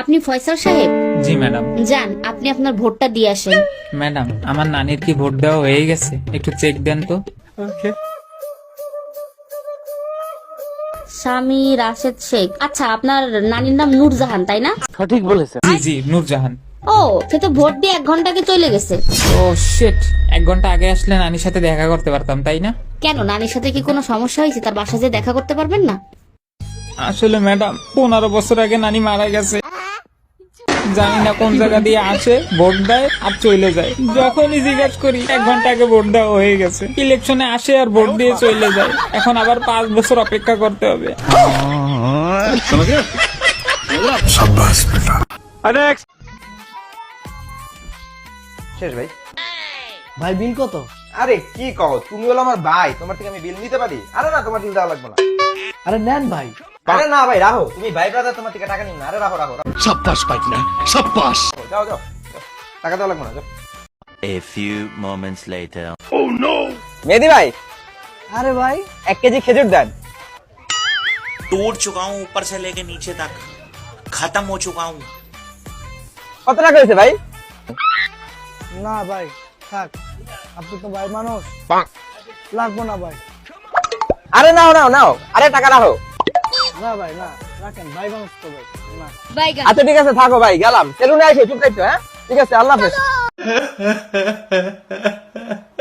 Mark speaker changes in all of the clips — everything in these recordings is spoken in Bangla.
Speaker 1: আপনি ফয়সাল সাহেব?
Speaker 2: জি ম্যাডাম।
Speaker 1: যান আপনি আপনার ভোটটা দিয়ে আসেন।
Speaker 2: ম্যাডাম আমার নানির কি ভোট দেওয়া হয়ে গেছে? একটু চেক দেন তো।
Speaker 1: স্বামী রাশেদ শেখ। আচ্ছা আপনার নানির নাম নূরজাহান তাই না?
Speaker 2: সঠিক জি জি নূরজাহান।
Speaker 1: ও সে তো ভোট দিয়ে এক ঘন্টাকে চলে গেছে।
Speaker 2: ও শিট এক ঘণ্টা আগে আসলে নানির সাথে দেখা করতে পারতাম তাই না?
Speaker 1: কেন নানির সাথে কি কোনো সমস্যা হয়েছে? তার বাসায় যে দেখা করতে পারবেন না?
Speaker 2: আসলে ম্যাডাম পনেরো বছর আগে নানি মারা গেছে। জানি না কোন জায়গা দিয়ে আসে ভোট দেয় আর চলে যায়। যখনই জিজ্ঞাসা করি এক ঘণ্টা আগে ভোট দেওয়া হয়ে গেছে। ইলেকশনে আসে আর ভোট দিয়ে চলে যায়। এখন আবার পাঁচ বছর অপেক্ষা করতে হবে।
Speaker 3: শেষ ভাই
Speaker 4: ভাই বিল কত
Speaker 3: আরে কি কও তুমি হলো আমার ভাই তোমার থেকে আমি বিল নিতে পারি আরে না তোমার বিল দেওয়া লাগবে না
Speaker 4: আরে নেন ভাই
Speaker 3: আরে না ভাই রাহো তুমি ভাই ব্রাদার তোমার থেকে টাকা নিন না আরে রাহো রাহো রাহো।
Speaker 5: সাব্বাস পাইক না সাব্বাস
Speaker 3: যাও যাও যাও। টাকা দেওয়া লাগবে না যাও
Speaker 6: A few moments later.
Speaker 3: মেহেদি ভাই
Speaker 4: আরে ভাই
Speaker 3: এক কেজি খেজুর দেন
Speaker 7: तोड़ चुका हूँ ऊपर से लेके नीचे तक खत्म हो चुका हूँ
Speaker 3: কত টাকা হয়েছে ভাই
Speaker 4: না ভাই থাক। আপনি তো ভাই মানুষ। লাগবো না ভাই।
Speaker 3: আরে নাও নাও নাও। আরে টাকা রাখো।
Speaker 4: না ভাই না। রাখেন ভাই মানুষ তো ভাই। না।
Speaker 3: আচ্ছা ঠিক আছে থাকো ভাই গেলাম। সেলুনে আসে চুপ থাকতো হ্যাঁ? ঠিক আছে আল্লাহ হাফেজ।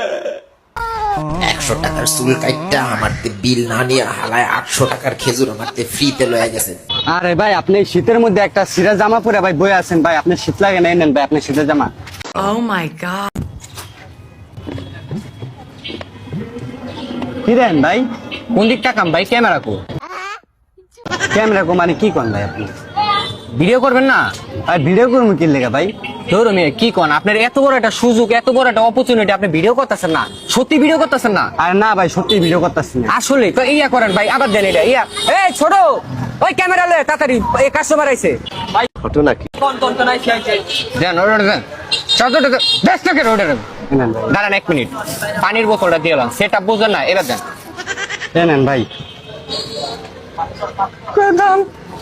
Speaker 8: একশো টাকার চুল কাইটটা আমারতে বিল না নিয়ে হালায় আটশো টাকার খেজুর আমারতে ফ্রিতে লয়ে গেছে।
Speaker 9: আরে ভাই আপনি শীতের মধ্যে একটা সিরা জামা পরে ভাই বই আছেন ভাই আপনি শীত লাগে নাই নেন ভাই আপনি শীতের জামা। কি দেন ভাই? কোন দিকটা কাম ভাই? ক্যামেরা কো। ক্যামেরা কো মানে কি কোন ভাই আপনি? ভিডিও করবেন না? আর ভিডিও করব কি লেগে ভাই? ধরো মেয়ে কি কোন? আপনার এত বড় একটা সুযোগ এত বড় একটা অপরচুনিটি আপনি ভিডিও করতেছেন না। সত্যি ভিডিও করতেছেন না? আরে না ভাই সত্যি ভিডিও করতেছেন আসলে তো ইয়া করেন ভাই আবার দেন এটা ইয়া। এই ছোট! ওই ক্যামেরা লয়ে তাড়াতাড়ি এই কাস্টমার আইছে। ভাই ঘটনা কি? কোন কোন দেন দেন। দাঁড়ান এক মিনিট পানির বোতলটা দিয়ে সেটা বুঝলেন না এবার দেন। দেন ভাই।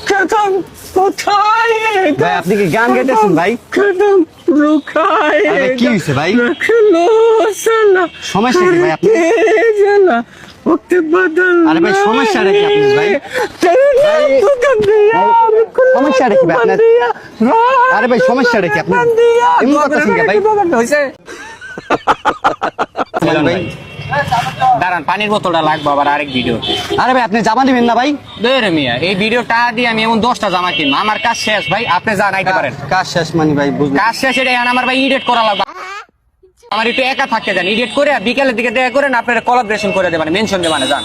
Speaker 9: কদম কোথায়? ভাই আপনি কি গান গাইতেছেন ভাই? কদম রুকায় কি হইছে ভাই? সমস্যা কি ভাই আপনি জানা ওকে বদল আরে ভাই সমস্যাটা কি আপনি ভাই? সমস্যাটা কি ভাই আপনার? আরে ভাই সমস্যাটা কি আপনি এমন করতেছেন কি ভাই। হইছে ভাই। দাঁড়ান পানির বোতলটা লাগবে আবার আরেক ভিডিও আরে ভাই আপনি জামা দিবেন না ভাই? রে মিয়া এই ভিডিওটা দিয়ে আমি এমন দশটা জামা কিনবো। আমার কাজ শেষ ভাই আপনি যা নাইতে পারেন। কাজ শেষ মানে ভাই কাজ শেষ এটা আমার ভাই ইডিট করা লাগবে। আমার একটু একা থাকতে দেন ইডিট করে বিকালের দিকে দেখা করেন আপনার কলাবরেশন করে দেবেন মেনশন দেবেন যান।